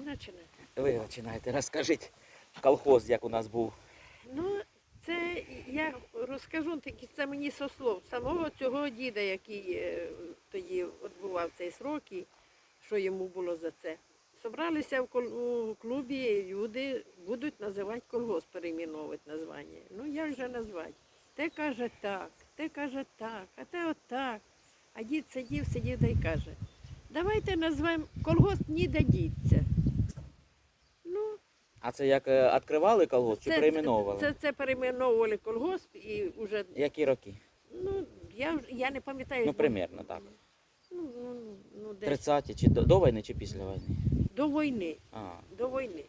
Ви починаєте. Ви починаєте, розкажіть колхоз, як у нас був. Ну, це я розкажу тільки це мені со слов самого цього діда, який е, тоді відбував цей срок, і що йому було за це. Собралися в клубі люди, будуть називати колгосп, перейменовувати названня. Ну як же назвати? Те каже так, те каже так, а те отак. А дід сидів, сидів да й каже, давайте назвемо колгосп ніде діться. А це як е, відкривали колгосп чи перейменовували? Це, це перейменовували колгосп і вже, Які роки? ну, я, вже- я не пам'ятаю. Ну, примерно так. Ну, ну, ну, десь 30-ті, чи до, до війни, чи після війни? до війни, А, до війни.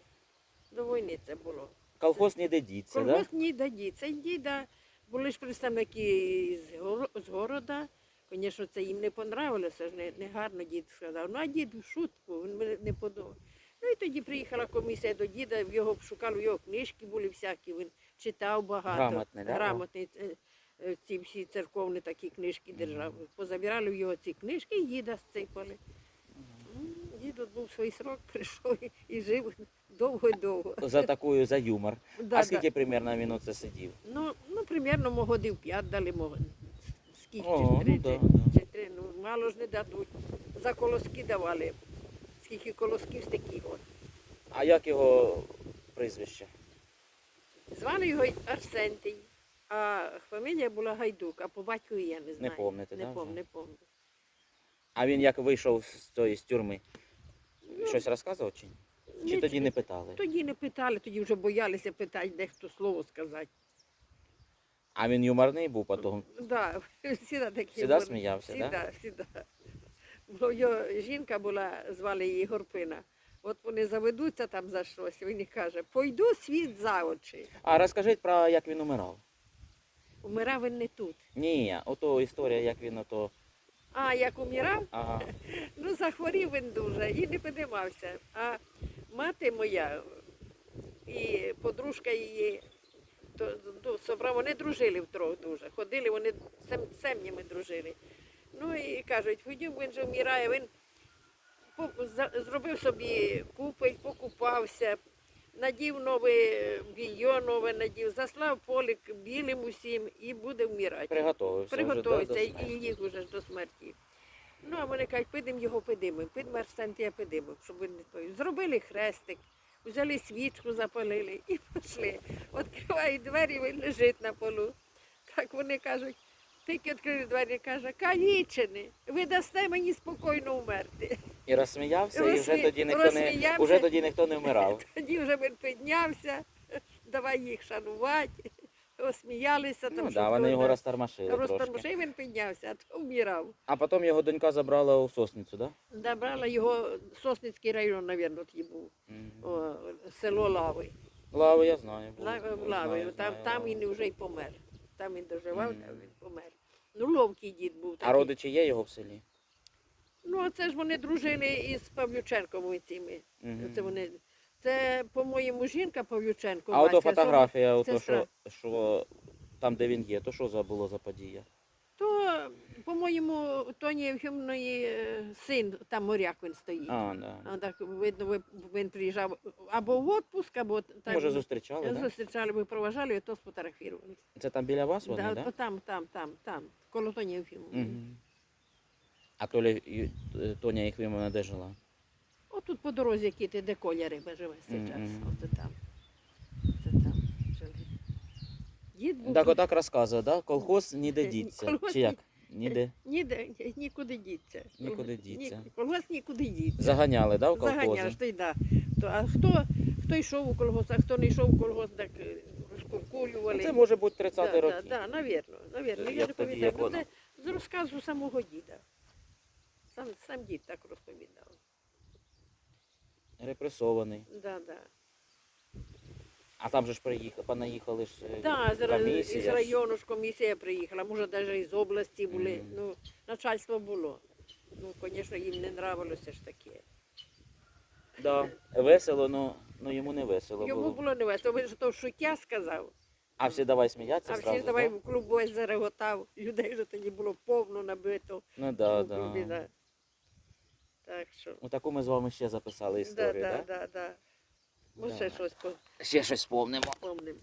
До війни це було. колхоз не дедіться, да? Колгосп ні да. Це діда, були ж представники з, горо- з города. Звісно, це їм не понравилося, ж не, не гарно дід сказав. Ну, а дід в шутку, він мене не подобав. Ну і тоді приїхала комісія до діда, його шукали, його книжки були всякі, він читав багато. Грамотний, да. Грамотний. е, е, Ці всі церковні такі книжки держав. Позабирали в його ці книжки і діда сципали. М, Дід був свій срок, прийшов і, і жив довго й довго. За такою, за юмор. Да, а да. скільки примерно він оце сидів? Ну, ну, примерно мого годів п'ять дали мого. Скільки О, чи три, ну да, чи, да. чи три, ну мало ж не дадуть. За колоски давали. Скільки колосків, стільки от. А як його прізвище? Звали його Арсентій, а фамілія була Гайдук, а по батькові я не знаю. помните, не да, пом, вже? не помню. А він як вийшов з тої з тюрми? Ну, Щось розказував чи ні? Чи ні, тоді не питали? Тоді не питали, тоді вже боялися питати, де хто слово сказати. А він юморний був потім. Да, всіда такі. Всіда були. сміявся, да? Всіда, всіда. Бо його жінка була, звали її Горпина. От вони заведуться там за щось, він і каже, пойду світ за очі. А розкажіть про як він умирав. Умирав він не тут. Ні, ото історія, як він ото. А як умирав, Ага. ну захворів він дуже і не піднімався. А мати моя і подружка її, то, то, собра- вони дружили втрьох дуже. Ходили, вони сем, сем'ями дружили. Ну і кажуть, ходім, він же вмирає, він зробив собі купель, покупався, надів нове більйо, нове надів, заслав полик білим усім і буде вмирати. Приготовився. вже, да, і їх уже до смерті. Ну, а вони кажуть, підемо його підемо, підемо Арсентія підемо, щоб він не той. Зробили хрестик, взяли свічку, запалили і пішли. Відкривають двері, він лежить на полу. Так вони кажуть, тільки відкрили двері, каже, калічені, ви дасте мені спокійно вмерти. І розсміявся, і вже тоді ніхто не розсміявся. уже тоді ніхто не вмирав. Тоді вже він піднявся, давай їх шанувати, осміялися. Ну там, що да, вони його де. розтормошили трошки. Розтормошив, він піднявся, а то вмирав. А потім його донька забрала у сосницю, так? Добрала його Сосницький район, мабуть, тоді був. Да? О, село Лави. Лави я знаю. був, Ла- знаю, Лави. знаю, Там, там Лаву. він вже й помер. Там він доживав, Мгм. там він помер. Ну, ловкий дід був. А родичі є його в селі? Ну, це ж вони дружили із Павлюченком цими. Мгм. Це вони. Це, по-моєму, жінка Павлюченко. А ото Вася, фотографія, ото, сестра. що, що там, де він є, то що за було за подія? То, по-моєму, Тоні Євгенівної е, син, там моряк він стоїть. А, да. А так видно, ви- він приїжджав або в відпуск, або там Може зустрічали. Да? зустрічали, ви проважали, і то сфотографували. Це там біля вас вони, Да, так? то там, там, там, там, коло Тоні Євгенівни. Угу. А Толя, Ю- е, Тоня Єхвімовна де жила? Отут по дорозі, які ти, де Коля риба живе зараз. Мгм. Оце там. Це там жили. Дід був. Так отак розказує, да? Колхоз ніде Е, діться. колгосп Чи як? Ніде. Ніде, ні- нікуди діться. Нікуди Ні- діться. Колгосп нікуди діться. Заганяли, да, в Заганяєш, колхози? то й да. То, а хто, хто йшов у колгосп, а хто не йшов у колгосп, так е, розкуркулювали. Ну, Це може бути 30 да. Да, да, навірно, навірно. Як Я не тоді, пам'ятаю. як Ну, воно? Це з розказу самого діда. Сам, сам дід так розповідав. Репресований. Да, да. А там же ж приїхали, понаїхали ж е, Да, з, комісія із району ж комісія приїхала, може навіть із області були. Мгм. Ну, начальство було. Ну, звісно, їм не нравилося ж таке. Да. Весело, но, но йому не весело Йому було. було не весело. Він ж то шуття сказав, А всі давай сміятися а всі зразу, ж давай да? в клуб зареготав. Людей вже тоді було повно набито. Ну да, клубі, да. да. Так що. Ну таку ми з вами ще записали історію, да, так? да, да, да. Ми ще щось Ще щось спомнимо. помнимо.